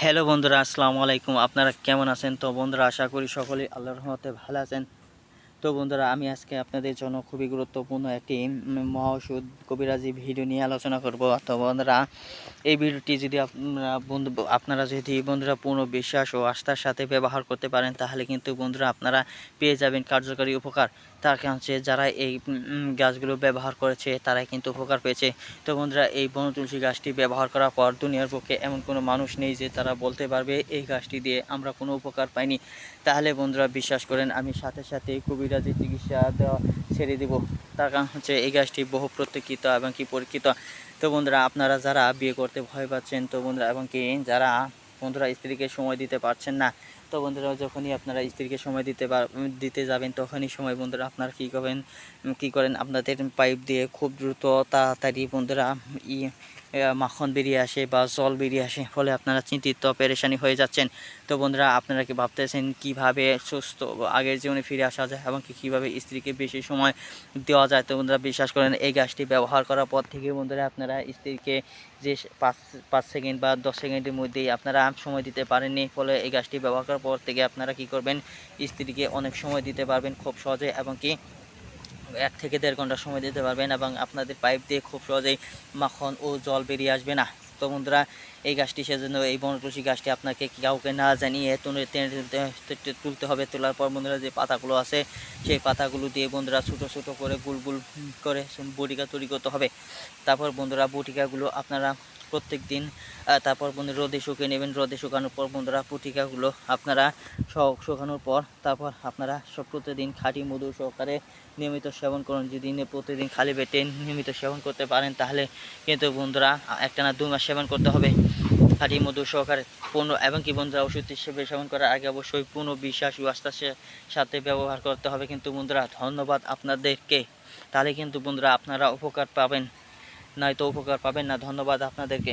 Hello বন্ধুরা আসসালামু আলাইকুম। আপনারা কেমন আছেন? তো বন্ধুরা আশা করি সকলেই আল্লাহর রহমতে ভালো আছেন। তো বন্ধুরা আমি আজকে আপনাদের জন্য খুবই গুরুত্বপূর্ণ একটি উম, মহাওষুধ কবিরাজি ভিডিও নিয়ে আলোচনা করব। তো বন্ধুরা এই ভিডিওটি যদি আপনারা বন্ধু, আপনারা যদি বন্ধুরা পূর্ণ বিশ্বাস ও আস্থার সাথে ব্যবহার করতে পারেন, তাহলে কিন্তু বন্ধুরা আপনারা পেয়ে যাবেন কার্যকরী উপকার। তার কারণ হচ্ছে যারা এই গাছগুলো ব্যবহার করেছে, তারাই কিন্তু উপকার পেয়েছে। তো বন্ধুরা, এই বন তুলসী গাছটি ব্যবহার করার পর দুনিয়ার পক্ষে এমন কোনো মানুষ নেই যে তারা বলতে পারবে, এই গাছটি দিয়ে আমরা কোনো উপকার পাইনি। তাহলে বন্ধুরা, বিশ্বাস করেন, আমি সাথে সাথে কবিরাজি চিকিৎসা দেওয়া ছেড়ে দিব। তার কারণ হচ্ছে এই গাছটি বহু প্রত্যক্ষিত এবং কি পরীক্ষিত। তো বন্ধুরা, আপনারা যারা বিয়ে করতে ভয় পাচ্ছেন, তো বন্ধুরা, এবং কি যারা বন্ধুরা স্ত্রীকে সময় দিতে পারছেন না তো বন্ধুরা, যখনই আপনারা স্ত্রীকে সময় দিতে দিতে যাবেন, তখনই সময় বন্ধুরা আপনারা কী করবেন? কী করেন? আপনাদের পাইপ দিয়ে খুব দ্রুত, তাড়াতাড়ি বন্ধুরা, ই মাখন বেরিয়ে আসে বা জল বেরিয়ে আসে, ফলে আপনারা চিন্তিত, পেরেশানি হয়ে যাচ্ছেন। তো বন্ধুরা, আপনারা কি ভাবতেছেন কীভাবে সুস্থ আগের জীবনে ফিরে আসা যায় এবং কীভাবে স্ত্রীকে বেশি সময় দেওয়া যায়? তো বন্ধুরা, বিশ্বাস করেন, এই গাছটি ব্যবহার করার পর থেকে বন্ধুরা, আপনারা স্ত্রীকে যে পাঁচ পাঁচ সেকেন্ড বা দশ সেকেন্ডের মধ্যেই আপনারা সময় দিতে পারেননি, ফলে এই গাছটি ব্যবহার পর থেকে আপনারা কি করবেন? স্ত্রীকে অনেক সময় দিতে পারবেন খুব সহজে এবং কি এক থেকে দেড় ঘণ্টা সময় দিতে পারবেন এবং আপনাদের পাইপ দিয়ে খুব সহজেই মাখন ও জল বেরিয়ে আসবে না। তো বন্ধুরা, এই গাছটি সেজন্য এই বনতুলসী গাছটি আপনাকে কাউকে না জানিয়ে তুলতে হবে। তোলার পর বন্ধুরা যে পাতাগুলো আছে, সেই পাতাগুলো দিয়ে বন্ধুরা ছোটো ছোটো করে গুল গুল করে বটিকা তৈরি করতে হবে। তারপর বন্ধুরা বটিকাগুলো আপনারা প্রত্যেক দিন তারপর বন্ধু রোদে শুকিয়ে নেবেন, রোদে শুকানোর পর বন্ধুরা পুটিকাগুলো আপনারা শুকানোর পর তারপর আপনারা সব প্রতিদিন খাঁটি মধু সহকারে নিয়মিত সেবন করুন। যদি প্রতিদিন খালি পেটে নিয়মিত সেবন করতে পারেন, তাহলে কিন্তু বন্ধুরা একটা না দু মাস সেবন করতে হবে। খাঁটি মধু সহকারে পূর্ণ এবং কি বন্ধুরা ওষুধ হিসেবে সেবন করার আগে অবশ্যই পূর্ণ বিশ্বাস ও আস্থার সাথে ব্যবহার করতে হবে। কিন্তু বন্ধুরা ধন্যবাদ আপনাদেরকে। তাহলে কিন্তু বন্ধুরা আপনারা উপকার পাবেন। নয়তো উপকার পাবেন না। ধন্যবাদ আপনাদেরকে।